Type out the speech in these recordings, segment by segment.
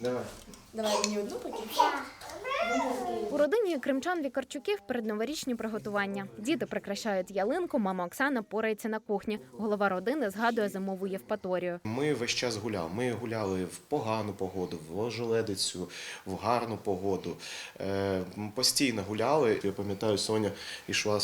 Давай. Давай мені одну поки. У родині кримчан Вікарчуків передноворічні приготування. Діти прикрашають ялинку, мама Оксана порається на кухні. Голова родини згадує зимову Євпаторію. Ми весь час гуляли. Ми гуляли в погану погоду, в ожеледицю, в гарну погоду. Е, постійно гуляли. Я пам'ятаю, Соня йшла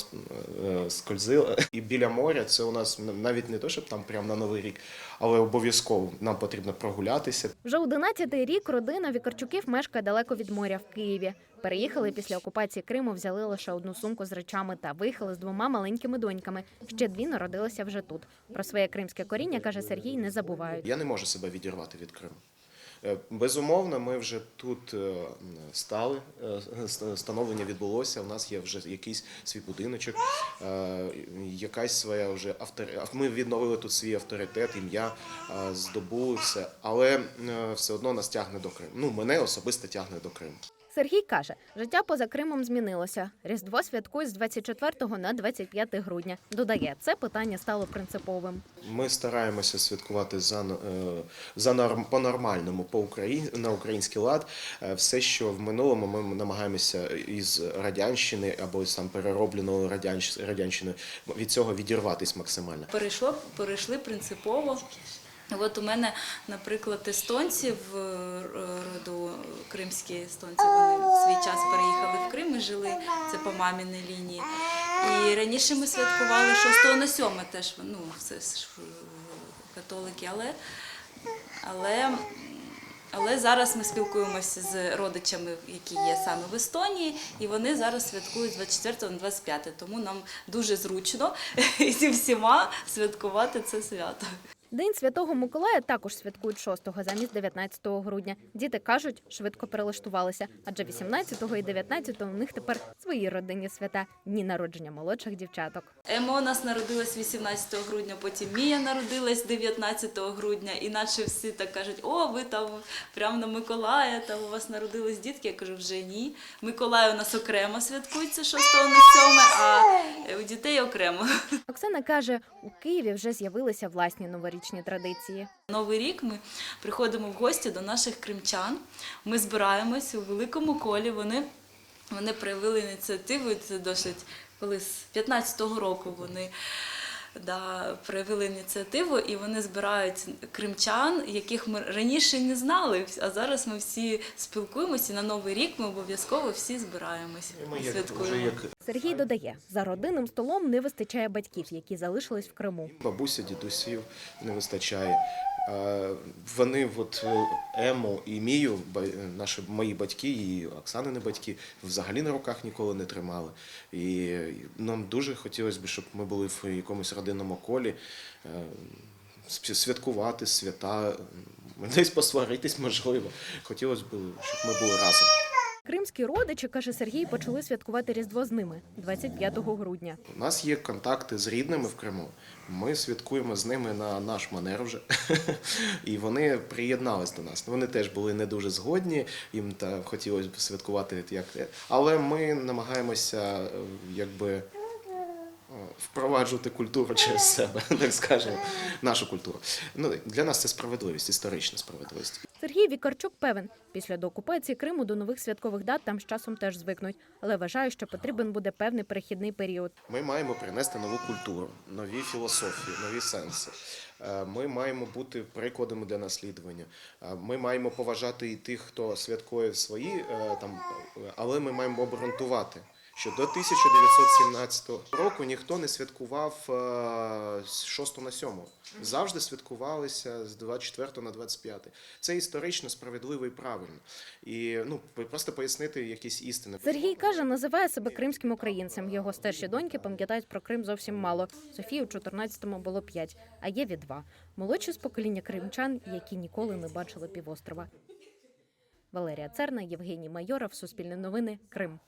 е, скользила. І біля моря це у нас навіть не то, щоб там прямо на Новий рік, але обов'язково нам потрібно прогулятися. Вже 11-й рік родина Вікарчуків мешкає далеко від моря в Києві. Переїхали після окупації Криму, взяли лише одну сумку з речами та виїхали з двома маленькими доньками. Ще дві народилися вже тут. Про своє кримське коріння каже Сергій, не забувають. Я не можу себе відірвати від Криму. Е, Безумовно, ми вже тут е, стали, е, становлення відбулося. У нас є вже якийсь свій будиночок, якась своя вже авторитет. Ми відновили тут свій авторитет, ім'я здобули все, але все одно нас тягне до Криму. Ну, мене особисто тягне до Криму. Сергій каже, життя поза Кримом змінилося. Різдво святкують з 24 на 25 грудня. Додає, це питання стало принциповим. Ми стараємося святкувати за, е, за норм, по-нормальному, по Україн, на український лад. Е, Все, що в минулому ми намагаємося із радянщини або з там переробленої радянщ- радянщини від цього відірватися максимально. перейшло, перейшли принципово. От у мене, наприклад, естонці в е, роду кримські естонці, вони в свій час переїхали в Крим і жили, це по маміній лінії. І раніше ми святкували 6 на 7 теж, ну, ж е, католики, але, але, але зараз ми спілкуємося з родичами, які є саме в Естонії, і вони зараз святкують з 24 на 25, тому нам дуже зручно зі всіма святкувати це свято. День святого Миколая також святкують 6-го замість 19 грудня. Діти кажуть, швидко перелаштувалися, адже 18-го і 19-го у них тепер свої родинні свята дні народження молодших дівчаток. Емо у нас народилась 18 грудня, потім Мія народилась 19 грудня, і наче всі так кажуть, о, ви там прямо на Миколая, там у вас народились дітки. Я кажу, вже ні. Миколай у нас окремо святкується 6 на 7, а у дітей окремо. Оксана каже, у Києві вже з'явилися власні новорічні традиції. Новий рік ми приходимо в гості до наших кримчан. Ми збираємось у великому колі. Вони, вони проявили ініціативу. Це досить коли з 15-го року вони. Да, проявили ініціативу і вони збирають кримчан, яких ми раніше не знали. А зараз ми всі спілкуємося. і На новий рік ми обов'язково всі збираємось. Святкуємо. як Сергій додає, за родинним столом не вистачає батьків, які залишились в Криму. бабуся, дідусів не вистачає. Е, Вони, от е, Ему і Мію, ба- наші мої батьки і Оксанини батьки, взагалі на руках ніколи не тримали. І нам дуже хотілося б, щоб ми були в якомусь родинному колі, е, святкувати свята, десь посваритись, можливо. Хотілося б, щоб ми були разом. Кримські родичі, каже Сергій, почали святкувати Різдво з ними 25 грудня. У нас є контакти з рідними в Криму. Ми святкуємо з ними на наш манер вже. І вони приєднались до нас. Вони теж були не дуже згодні, їм та хотілося б святкувати як. Але ми намагаємося е, якби. Впроваджувати культуру через себе, так скажемо, нашу культуру. Ну для нас це справедливість, історична справедливість. Сергій Вікарчук певен, після деокупації Криму до нових святкових дат там з часом теж звикнуть, але вважає, що потрібен буде певний перехідний період. Ми маємо принести нову культуру, нові філософії, нові сенси. Е, Ми маємо бути прикладами для наслідування. Е, Ми маємо поважати і тих, хто святкує свої е, там, але ми маємо обґрунтувати. Що до 1917 року ніхто не святкував е, з 6 на 7. Завжди святкувалися з 24 на 25. Це історично справедливо і правильно. І ну просто пояснити якісь істини. Сергій каже, називає себе кримським українцем. Його старші доньки пам'ятають про Крим зовсім мало. Софії у 14-му було 5, а Єві 2. Молодші з покоління кримчан, які ніколи не бачили півострова. Валерія Церна, Євгеній Майоров, Суспільне новини, Крим.